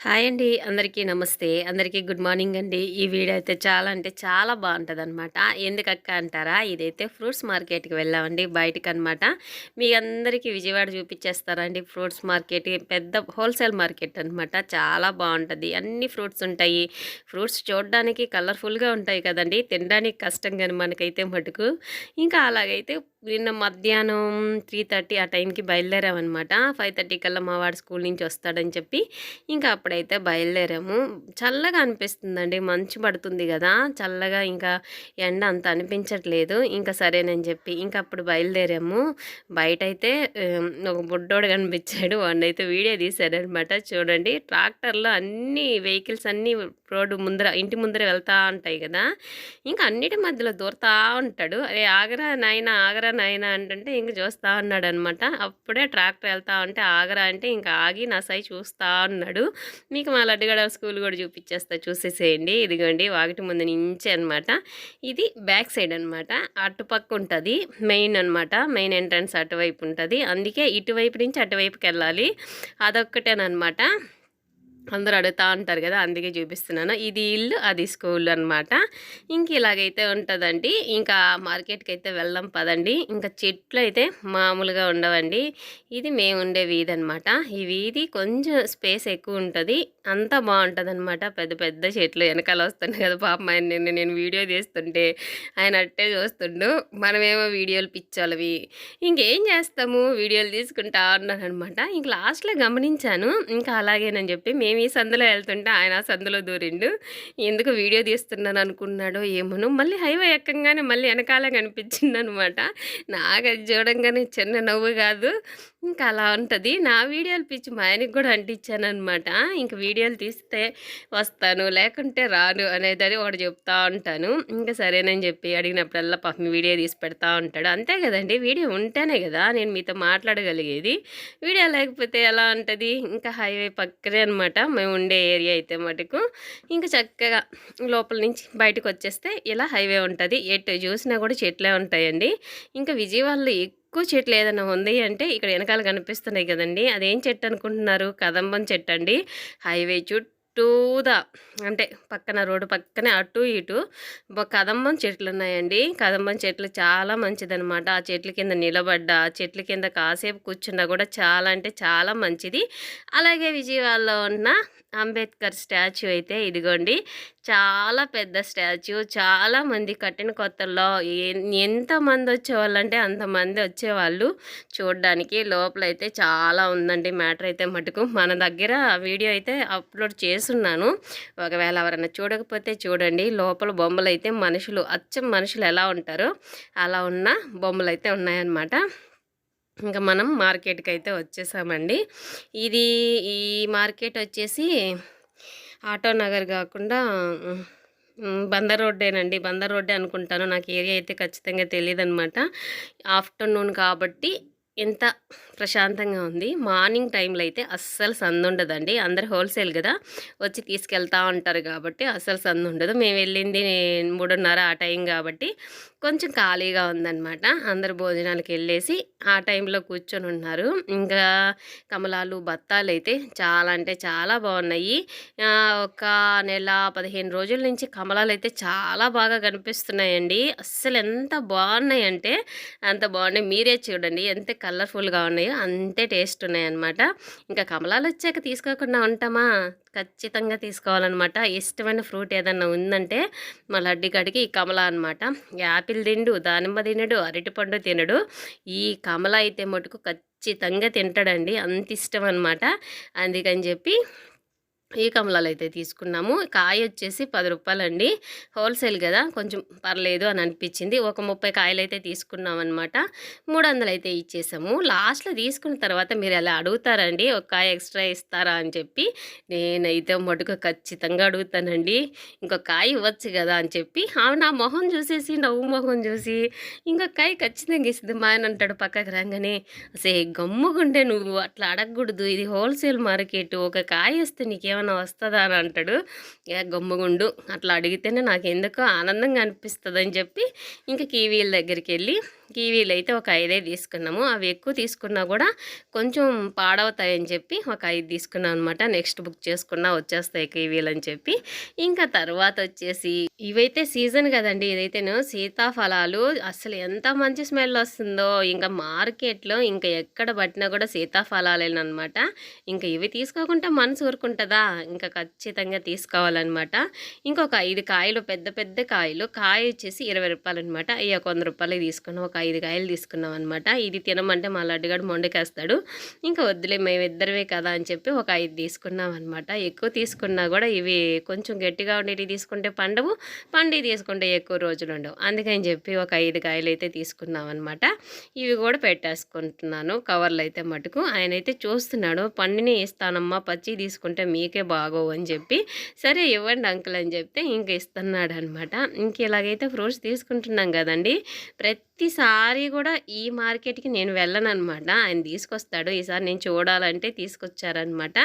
Hi అండి. అందరికీ నమస్తే. అందరికీ గుడ్ మార్నింగ్ అండి. ఈ వీడియో అయితే చాలా అంటే చాలా బాగుంటుంది అనమాట ఎందుకక్క అంటారా? ఇదైతే ఫ్రూట్స్ మార్కెట్కి వెళ్ళామండి. బయటకు అనమాట మీ అందరికీ విజయవాడ చూపించేస్తారండి ఫ్రూట్స్ మార్కెట్ పెద్ద హోల్సేల్ మార్కెట్ అనమాట చాలా బాగుంటుంది. అన్ని ఫ్రూట్స్ ఉంటాయి. ఫ్రూట్స్ చూడడానికి కలర్ఫుల్గా ఉంటాయి కదండి. తినడానికి కష్టం కానీ మనకైతే మటుకు. ఇంకా అలాగైతే నిన్న మధ్యాహ్నం త్రీ థర్టీ ఆ టైంకి బయలుదేరామన్నమాట. ఫైవ్ థర్టీ కల్లా మా వాడు స్కూల్ నుంచి వస్తాడని చెప్పి ఇంకా అప్పుడైతే బయలుదేరాము. చల్లగా అనిపిస్తుందండి. మంచు పడుతుంది కదా. చల్లగా ఇంకా ఎండ అంత అనిపించట్లేదు. ఇంకా సరేనని చెప్పి ఇంకా అప్పుడు బయలుదేరాము. బయట అయితే ఒక బుడ్డోడు కనిపించాడు. వాడినైతే వీడియో తీశాడనమాట చూడండి ట్రాక్టర్లో అన్ని వెహికల్స్ అన్నీ రోడ్డు ముందర ఇంటి ముందర వెళ్తూ ఉంటాయి కదా. ఇంకా అన్నిటి మధ్యలో దూరతా ఉంటాడు. అరే ఆగరా నాయన ఆగరా నాయన అంటే ఇంక చూస్తా ఉన్నాడు అనమాట అప్పుడే ట్రాక్టర్ వెళ్తా ఉంటే ఆగరా అంటే ఇంకా ఆగి నా సై చూస్తా ఉన్నాడు మీకు మా లడ్డుగడ స్కూల్ కూడా చూపించేస్తా చూసేసేయండి. ఇదిగోండి వాకిటి ముందు నించే అనమాట ఇది బ్యాక్ సైడ్ అనమాట అటుపక్క ఉంటుంది. మెయిన్ అనమాట మెయిన్ ఎంట్రన్స్ అటువైపు ఉంటుంది. అందుకే ఇటువైపు నుంచి అటువైపుకి వెళ్ళాలి అదొక్కటేనమాట అందరూ అడుగుతూ ఉంటారు కదా అందుకే చూపిస్తున్నాను. ఇది ఇల్లు అది స్కూల్ అనమాట ఇంక ఇలాగైతే ఉంటుందండి. ఇంకా మార్కెట్కి అయితే వెళ్దాం పదండి. ఇంకా చెట్లు అయితే మామూలుగా ఉండవండి. ఇది మేము ఉండే వీధి అనమాట ఈ వీధి కొంచెం స్పేస్ ఎక్కువ ఉంటుంది. అంతా బాగుంటుంది అనమాట పెద్ద పెద్ద చెట్లు వెనకాల వస్తుండే కదా పాప ఆయన నిన్న నేను వీడియో తీస్తుంటే ఆయన అట్టే చూస్తుండు. మనమేమో వీడియోలు పిచ్చోళ్ళవి. ఇంకేం చేస్తాము? వీడియోలు తీసుకుంటా ఉన్నాను అనమాట ఇంక లాస్ట్లో గమనించాను. ఇంకా అలాగేనని చెప్పి మేము ఈ సందులో వెళ్తుంటే ఆయన ఆ సందులో దూరిండు. ఎందుకు వీడియో తీస్తున్నాను అనుకున్నాడో ఏమోనో. మళ్ళీ హైవే ఎక్కంగానే మళ్ళీ వెనకాల కనిపించింది అనమాట నాకు అది చూడంగానే చిన్న నవ్వు కాదు. ఇంకా అలా ఉంటుంది. నా వీడియోలు పిచ్చి మా ఆయనకి కూడా అంటించాను అనమాట ఇంక వీడియోలు తీస్తే వస్తాను లేకుంటే రాను అనేది ఒకటి చెప్తా ఉంటాను. ఇంకా సరేనని చెప్పి అడిగినప్పుడల్లా పాపం వీడియో తీసి పెడతా ఉంటాడు. అంతే కదండి వీడియో ఉంటేనే కదా నేను మీతో మాట్లాడగలిగేది. వీడియో లేకపోతే ఎలా ఉంటుంది? ఇంకా హైవే పక్కనే అనమాట మేము ఉండే ఏరియా అయితే మటుకు. ఇంకా చక్కగా లోపల నుంచి బయటకు వచ్చేస్తే ఇలా హైవే ఉంటుంది. ఎటు చూసినా కూడా చెట్లే ఉంటాయండి. ఇంకా విజయవాడలో ఎక్కువ చెట్లు ఏదైనా ఉంది అంటే ఇక్కడ వెనకాల కనిపిస్తున్నాయి కదండి. అదేం చెట్టు అనుకుంటున్నారు? కదంబం చెట్టు అండి హైవే చుట్టూదా? అంటే పక్కన రోడ్డు పక్కనే అటు ఇటు కదంబం చెట్లు ఉన్నాయండి. కదంబం చెట్లు చాలా మంచిదనమాట ఆ చెట్ల కింద నిలబడ్డ ఆ చెట్ల కింద కాసేపు కూర్చున్నా కూడా చాలా అంటే చాలా మంచిది. అలాగే విజయవాడలో ఉన్న అంబేద్కర్ స్టాచ్యూ అయితే ఇదిగోండి. చాలా పెద్ద స్టాచ్యూ. చాలామంది కట్టిన కొత్తల్లో ఎంతమంది వచ్చేవాళ్ళు అంటే అంతమంది వచ్చేవాళ్ళు చూడడానికి. లోపల అయితే చాలా ఉందండి మ్యాటర్ అయితే మటుకు. మన దగ్గర వీడియో అయితే అప్లోడ్ చేస్తున్నాను. ఒకవేళ ఎవరైనా చూడకపోతే చూడండి. లోపల బొమ్మలు అయితే మనుషులు అచ్చం మనుషులు ఎలా ఉంటారో అలా ఉన్న బొమ్మలు అయితే ఉన్నాయన్నమాట. ఇంకా మనం మార్కెట్కి అయితే వచ్చేసామండి. ఇది ఈ మార్కెట్ వచ్చేసి ఆటో నగర్ కాకుండా బందర్ రోడ్డేనండి. బందర్ రోడ్డే అనుకుంటాను. నాకు ఏరియా అయితే ఖచ్చితంగా తెలియదు అనమాట ఆఫ్టర్నూన్ కాబట్టి ఎంత ప్రశాంతంగా ఉంది. మార్నింగ్ టైంలో అయితే అస్సలు సందు ఉండదండి అందరు హోల్సేల్ కదా. వచ్చి తీసుకెళ్తా ఉంటారు కాబట్టి అస్సలు సందు ఉండదు మేము వెళ్ళింది మూడున్నర ఆ టైం కాబట్టి కొంచెం ఖాళీగా ఉందన్నమాట. అందరు భోజనాలకు వెళ్ళేసి ఆ టైంలో కూర్చొని ఉన్నారు. ఇంకా కమలాలు బత్తాలు అయితే చాలా అంటే చాలా బాగున్నాయి. ఒక నెల పదిహేను రోజుల నుంచి కమలాలు అయితే చాలా బాగా కనిపిస్తున్నాయండి. అస్సలు ఎంత బాగున్నాయి అంటే అంత బాగున్నాయి. మీరే చూడండి ఎంత కలర్ఫుల్గా ఉన్నాయో అంతే టేస్ట్ ఉన్నాయన్నమాట. ఇంకా కమలాలు వచ్చాక తీసుకోకుండా ఉంటామా? ఖచ్చితంగా తీసుకోవాలన్నమాట. ఇష్టమైన ఫ్రూట్ ఏదన్నా ఉందంటే మా లడ్డి కాడికి ఈ కమల అనమాట యాపిల్ తిండు దానిమ్మ తినడు అరటిపండు తినడు. ఈ కమల అయితే మటుకు ఖచ్చితంగా తింటాడండి. అంత ఇష్టం అనమాట అందుకని చెప్పి ఈ కమలాలు అయితే తీసుకున్నాము. కాయ వచ్చేసి పది రూపాయలండి. హోల్సేల్ కదా కొంచెం పర్లేదు అని అనిపించింది. ఒక ముప్పై కాయలు అయితే తీసుకున్నాం అనమాట మూడు వందలు అయితే ఇచ్చేసాము. లాస్ట్లో తీసుకున్న తర్వాత మీరు ఎలా అడుగుతారండి? ఒక కాయ ఎక్స్ట్రా ఇస్తారా అని చెప్పి నేనైతే మటుకు ఖచ్చితంగా అడుగుతానండి. ఇంకొక కాయ ఇవ్వచ్చు కదా అని చెప్పి ఆమె నా మొహం చూసేసి నవ్వు మొహం చూసి ఇంకొక కాయ ఖచ్చితంగా ఇస్తుంది మా ఆయన అంటాడు పక్కకు రాగానే. అసే గమ్ముగుండే నువ్వు అట్లా అడగకూడదు. ఇది హోల్సేల్ మార్కెట్. ఒక కాయ ఇస్తే నీకేం ఏమైనా వస్తుందా అని అంటాడు. ఇక గమ్ముగుండు అట్లా అడిగితేనే నాకు ఎందుకో ఆనందంగా అనిపిస్తుంది అని చెప్పి ఇంకా కీవీల దగ్గరికి వెళ్ళి కివీలు అయితే ఒక ఐదే తీసుకున్నాము. అవి ఎక్కువ తీసుకున్నా కూడా కొంచెం పాడవుతాయని చెప్పి ఒక ఐదు తీసుకున్నాం అనమాట నెక్స్ట్ బుక్ చేసుకున్నా వచ్చేస్తాయి కివీలు అని చెప్పి. ఇంకా తర్వాత వచ్చేసి ఇవైతే సీజన్ కదండి. ఇదైతేను సీతాఫలాలు అసలు ఎంత మంచి స్మెల్ వస్తుందో ఇంకా మార్కెట్లో ఇంకా ఎక్కడ పట్టినా కూడా సీతాఫలాలేనమాట ఇంకా ఇవి తీసుకోకుండా మనసు ఊరుకుంటుందా? ఇంకా ఖచ్చితంగా తీసుకోవాలన్నమాట. ఇంకొక ఐదు కాయలు పెద్ద పెద్ద కాయలు కాయ వచ్చేసి ఇరవై రూపాయలు అనమాట అయ్యా వంద రూపాయలు తీసుకున్నాం. ఒక ఐదు కాయలు తీసుకున్నాం అనమాట ఇది తినమంటే మా లడ్డుగాడు మొండకేస్తాడు. ఇంకా వద్దులే మేమిద్దరమే కదా అని చెప్పి ఒక ఐదు తీసుకున్నాం అనమాట ఎక్కువ తీసుకున్నా కూడా ఇవి కొంచెం గట్టిగా ఉండేవి తీసుకుంటే పండవు. పండి తీసుకుంటే ఎక్కువ రోజులు ఉండవు. అందుకని చెప్పి ఒక ఐదు కాయలు అయితే తీసుకున్నాం అనమాట ఇవి కూడా పెట్టేసుకుంటున్నాను. కవర్లు అయితే మటుకు. ఆయన అయితే చూస్తున్నాడు పండుని ఇస్తానమ్మా పచ్చి తీసుకుంటే మీకే బాగోవు అని చెప్పి. సరే ఇవ్వండి అంకుల్ అని చెప్తే ఇంక ఇస్తున్నాడు అనమాట ఇంక ఇలాగైతే ఫ్రూట్స్ తీసుకుంటున్నాం కదండి. ప్రతిసారి కూడా ఈ మార్కెట్కి నేను వెళ్ళను అనమాట ఆయన తీసుకొస్తాడు. ఈసారి నేను చూడాలంటే తీసుకొచ్చారనమాట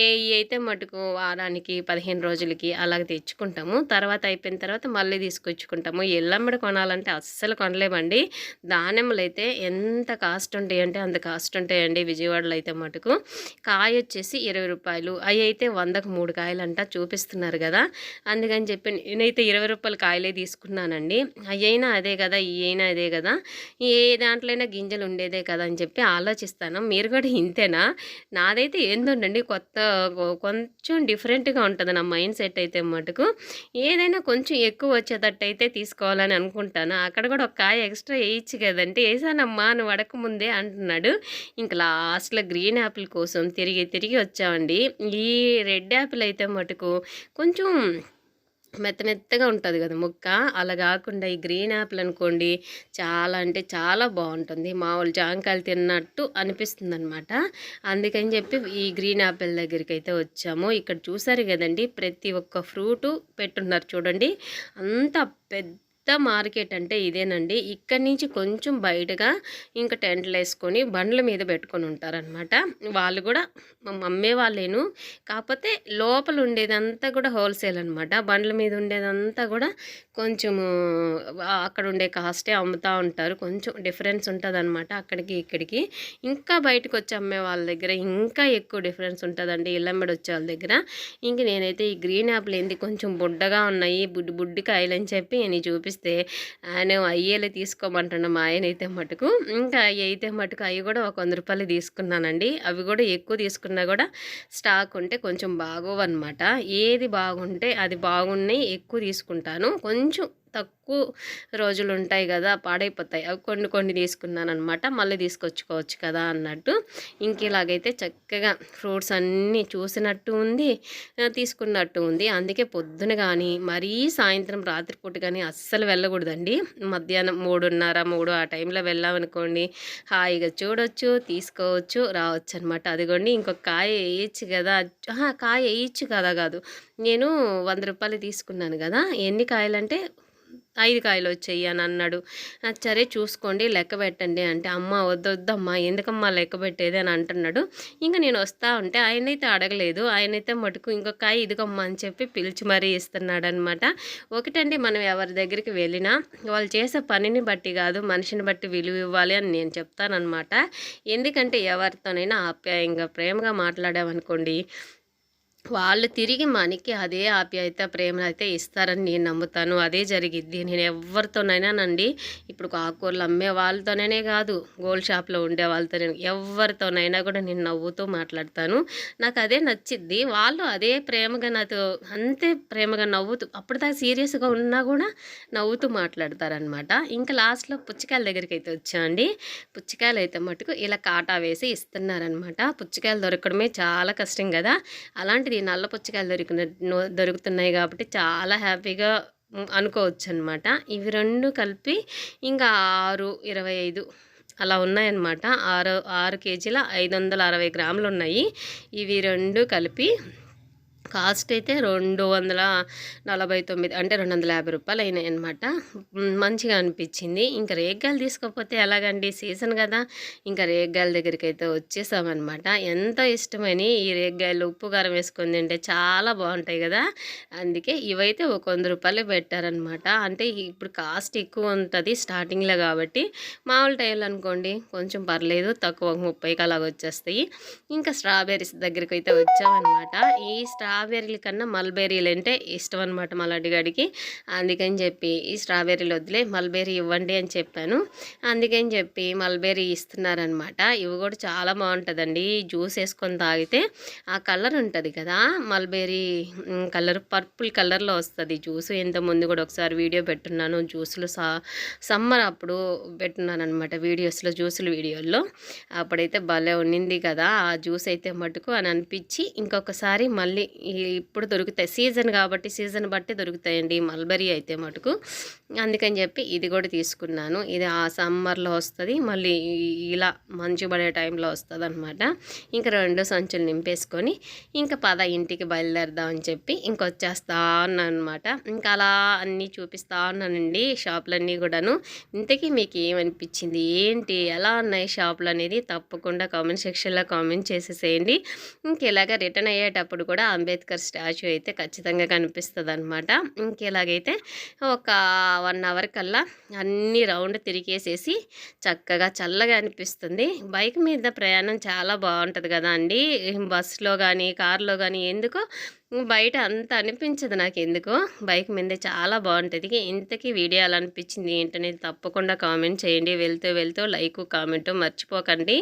ఏ అయితే మటుకు వారానికి పదిహేను రోజులకి అలాగ తెచ్చుకుంటాము. తర్వాత అయిపోయిన తర్వాత మళ్ళీ తీసుకొచ్చుకుంటాము. ఎల్లమ్మడి కొనాలంటే అస్సలు కొనలేమండి. దానిమ్మలు అయితే ఎంత కాస్ట్ ఉంటాయి అంటే అంత కాస్ట్ ఉంటాయండి విజయవాడలో అయితే మటుకు. కాయ వచ్చేసి ఇరవై రూపాయలు. అవి అయితే వందకు మూడు కాయలు అంట చూపిస్తున్నారు కదా. అందుకని చెప్పి నేనైతే ఇరవై రూపాయల కాయలే తీసుకున్నానండి. అయినా అదే కదా ఈ అయినా అదే కదా. ఏ దాంట్లోనే గింజలు ఉండేదే కదా అని చెప్పి ఆలోచిస్తాను. మీరు కూడా ఇంతేనా? నాదైతే ఏందండి కొత్త కొంచెం డిఫరెంట్గా ఉంటుంది నా మైండ్ సెట్ అయితే మటుకు. ఏదైనా కొంచెం ఎక్కువ వచ్చేటట్టు అయితే తీసుకోవాలని అనుకుంటాను. అక్కడ కూడా ఒక కాయ ఎక్స్ట్రా వేయచ్చు కదంటే వేసానమ్మా నువ్వు అడగముందే అంటున్నాడు. ఇంకా లాస్ట్లో గ్రీన్ యాపిల్ కోసం తిరిగి తిరిగి వచ్చామండి. ఈ రెడ్ యాపిల్ అయితే మటుకు కొంచెం మెత్త మెత్తగా ఉంటుంది కదా ముక్క. అలా కాకుండా ఈ గ్రీన్ యాపిల్ అనుకోండి చాలా అంటే చాలా బాగుంటుంది. మామూలు జాంకాయలు తిన్నట్టు అనిపిస్తుంది అనమాట అందుకని చెప్పి ఈ గ్రీన్ యాపిల్ దగ్గరికి అయితే వచ్చాము. ఇక్కడ చూసారు కదండి ప్రతి ఒక్క ఫ్రూటు పెట్టున్నారు చూడండి. అంత పెద్ద పెద్ద మార్కెట్ అంటే ఇదేనండి. ఇక్కడి నుంచి కొంచెం బయటగా ఇంకా టెంట్లు వేసుకొని బండ్ల మీద పెట్టుకొని ఉంటారనమాట వాళ్ళు కూడా అమ్మే వాళ్ళేను. కాకపోతే లోపల ఉండేదంతా కూడా హోల్సేల్ అనమాట బండ్ల మీద ఉండేదంతా కూడా కొంచెము అక్కడ ఉండే కాస్టే అమ్ముతూ ఉంటారు. కొంచెం డిఫరెన్స్ ఉంటుంది అనమాట అక్కడికి ఇక్కడికి. ఇంకా బయటకు వచ్చి అమ్మే వాళ్ళ దగ్గర ఇంకా ఎక్కువ డిఫరెన్స్ ఉంటుందండి ఇళ్ళమ్మడి వచ్చే వాళ్ళ దగ్గర. ఇంక నేనైతే ఈ గ్రీన్ యాప్లు ఏంటి కొంచెం బుడ్డగా ఉన్నాయి. బుడ్డి బుడ్డి కాయలు అని చెప్పి నేను చూపి చూపిస్తే ఆయన అయ్యేలే తీసుకోమంటున్నా మా ఆయన అయితే మటుకు. ఇంకా అవి అయితే మటుకు అవి కూడా ఒక వంద రూపాయలు తీసుకున్నానండి. అవి కూడా ఎక్కువ తీసుకున్నా కూడా స్టాక్ ఉంటే కొంచెం బాగోవన్నమాట. ఏది బాగుంటే అది బాగున్నాయి ఎక్కువ తీసుకుంటాను. కొంచెం తక్కువ రోజులు ఉంటాయి కదా పాడైపోతాయి. అవి కొన్ని కొన్ని తీసుకున్నాను అనమాట మళ్ళీ తీసుకొచ్చుకోవచ్చు కదా అన్నట్టు. ఇంక ఇలాగైతే చక్కగా ఫ్రూట్స్ అన్నీ చూసినట్టు ఉంది తీసుకున్నట్టు ఉంది. అందుకే పొద్దున కానీ మరీ సాయంత్రం రాత్రిపూట కానీ అస్సలు వెళ్ళకూడదండి. మధ్యాహ్నం మూడున్నర మూడు ఆ టైంలో వెళ్ళామనుకోండి హాయిగా చూడొచ్చు తీసుకోవచ్చు రావచ్చు అనమాట అదిగోండి ఇంకొక కాయ వేయచ్చు కదా. కాయ వేయచ్చు కదా కాదు. నేను వంద రూపాయలు తీసుకున్నాను కదా. ఎన్ని కాయలంటే ఐదు కాయలు వచ్చాయి అని అన్నాడు. సరే చూసుకోండి లెక్క పెట్టండి అంటే అమ్మ వద్దొద్దమ్మా ఎందుకమ్మా లెక్క పెట్టేది? అని అంటున్నాడు. ఇంకా నేను వస్తా ఉంటే ఆయనైతే అడగలేదు. ఆయనైతే మటుకు ఇంకొక కాయ ఇదిగమ్మా అని చెప్పి పిలిచి మరీ ఇస్తున్నాడు అనమాట ఒకటండి మనం ఎవరి దగ్గరికి వెళ్ళినా వాళ్ళు చేసే పనిని బట్టి కాదు మనిషిని బట్టి విలువ ఇవ్వాలి అని నేను చెప్తానమాట ఎందుకంటే ఎవరితోనైనా ఆప్యాయంగా ప్రేమగా మాట్లాడామనుకోండి వాళ్ళు తిరిగి మనకి అదే ఆప్యాయత ప్రేమ అయితే ఇస్తారని నేను నమ్ముతాను. అదే జరిగిద్ది. నేను ఎవరితోనైనానండి ఇప్పుడు ఆకుకూరలు అమ్మే వాళ్ళతోనే కాదు గోల్డ్ షాప్లో ఉండే వాళ్ళతోనే ఎవరితోనైనా కూడా నేను నవ్వుతూ మాట్లాడతాను. నాకు అదే నచ్చిద్ది. వాళ్ళు అదే ప్రేమగా నాతో అంతే ప్రేమగా నవ్వుతూ అప్పటిదాకా సీరియస్గా ఉన్నా కూడా నవ్వుతూ మాట్లాడతారనమాట ఇంకా లాస్ట్లో పుచ్చకాయల దగ్గరికి అయితే వచ్చామండి పుచ్చకాయలు అయితే మటుకు ఇలా కాటా వేసి ఇస్తున్నారనమాట పుచ్చకాయలు దొరకడమే చాలా కష్టం కదా. అలాంటి ఇది నల్ల పుచ్చకాయలు దొరికిన దొరుకుతున్నాయి కాబట్టి చాలా హ్యాపీగా అనుకోవచ్చు అనమాట ఇవి రెండు కలిపి ఇంకా ఆరు ఇరవై ఐదు అలా ఉన్నాయన్నమాట. ఆరు ఆరు కేజీల ఐదు వందల అరవై గ్రాములు ఉన్నాయి ఇవి రెండు కలిపి కాస్ట్ అయితే రెండు వందల నలభై తొమ్మిది అంటే రెండు వందల యాభై రూపాయలు అయినాయి అనమాట మంచిగా అనిపించింది. ఇంకా రేగ్గాయలు తీసుకోకపోతే ఎలాగండి? సీజన్ కదా. ఇంకా రేగ్గాయల దగ్గరికి అయితే వచ్చేసామన్నమాట ఎంతో ఇష్టమని ఈ రేగ్గాయలు ఉప్పు కారం వేసుకొని తింటే చాలా బాగుంటాయి కదా. అందుకే ఇవైతే ఒక వంద రూపాయలు పెట్టారనమాట అంటే ఇప్పుడు కాస్ట్ ఎక్కువ ఉంటుంది స్టార్టింగ్లో కాబట్టి. మామూలు టైర్లు అనుకోండి కొంచెం పర్లేదు తక్కువ ముప్పైకి అలాగ వచ్చేస్తాయి. ఇంకా స్ట్రాబెర్రీస్ దగ్గరికి అయితే వచ్చామన్నమాట. ఈ స్ట్రా స్ట్రాబెర్రీల కన్నా మల్బెర్రీలు అంటే ఇష్టం అనమాట మా లడ్డుగాడికి. అందుకని చెప్పి ఈ స్ట్రాబెర్రీలు వదిలే మల్బెర్రీ ఇవ్వండి అని చెప్పాను. అందుకని చెప్పి మల్బెర్రీ ఇస్తున్నారనమాట ఇవి కూడా చాలా బాగుంటుందండి. జ్యూస్ వేసుకొని తాగితే ఆ కలర్ ఉంటుంది కదా మల్బెర్రీ కలర్ పర్పుల్ కలర్లో వస్తుంది. జ్యూస్ ఇంత ముందు కూడా ఒకసారి వీడియో పెట్టున్నాను జ్యూస్లు సమ్మర్ అప్పుడు పెట్టున్నాను అనమాట వీడియోస్లో జ్యూసులు వీడియోల్లో. అప్పుడైతే భలే ఉండింది కదా ఆ జ్యూస్ అయితే మటుకు అని అనిపించి ఇంకొకసారి మళ్ళీ ఇప్పుడు దొరుకుతాయి. సీజన్ కాబట్టి సీజన్ బట్టి దొరుకుతాయండి మల్బరీ అయితే మటుకు. అందుకని చెప్పి ఇది కూడా తీసుకున్నాను. ఇది ఆ సమ్మర్లో వస్తుంది మళ్ళీ ఇలా మంచు పడే టైంలో వస్తుంది అనమాట ఇంకా రెండు సంచులు నింపేసుకొని ఇంకా పద ఇంటికి బయలుదేరదామని చెప్పి ఇంకొచ్చేస్తా ఉన్నాను అనమాట ఇంకా అలా అన్నీ చూపిస్తా ఉన్నానండి షాపులన్నీ కూడాను. ఇంతకీ మీకు ఏమనిపించింది ఏంటి? ఎలా ఉన్నాయి షాపులు అనేది తప్పకుండా కామెంట్ సెక్షన్లో కామెంట్ చేసేసేయండి. ఇంకెలాగ రిటర్న్ అయ్యేటప్పుడు కూడా అంబేద్కర్ స్టాచ్యూ అయితే ఖచ్చితంగా కనిపిస్తుంది అనమాట ఇంకెలాగైతే ఒక వన్ అవర్ కల్లా అన్ని రౌండ్ తిరిగేసేసి చక్కగా చల్లగా అనిపిస్తుంది. బైక్ మీద ప్రయాణం చాలా బాగుంటుంది కదా అండి? బస్సులో కానీ కార్లో కానీ ఎందుకో బయట అంత అనిపించదు నాకు ఎందుకో బైక్ మీద చాలా బాగుంటుంది. ఇంతకీ వీడియో అలా అనిపించింది ఏంటనేది తప్పకుండా కామెంట్ చేయండి. వెళ్తూ వెళ్తూ లైక్ కామెంట్ మర్చిపోకండి.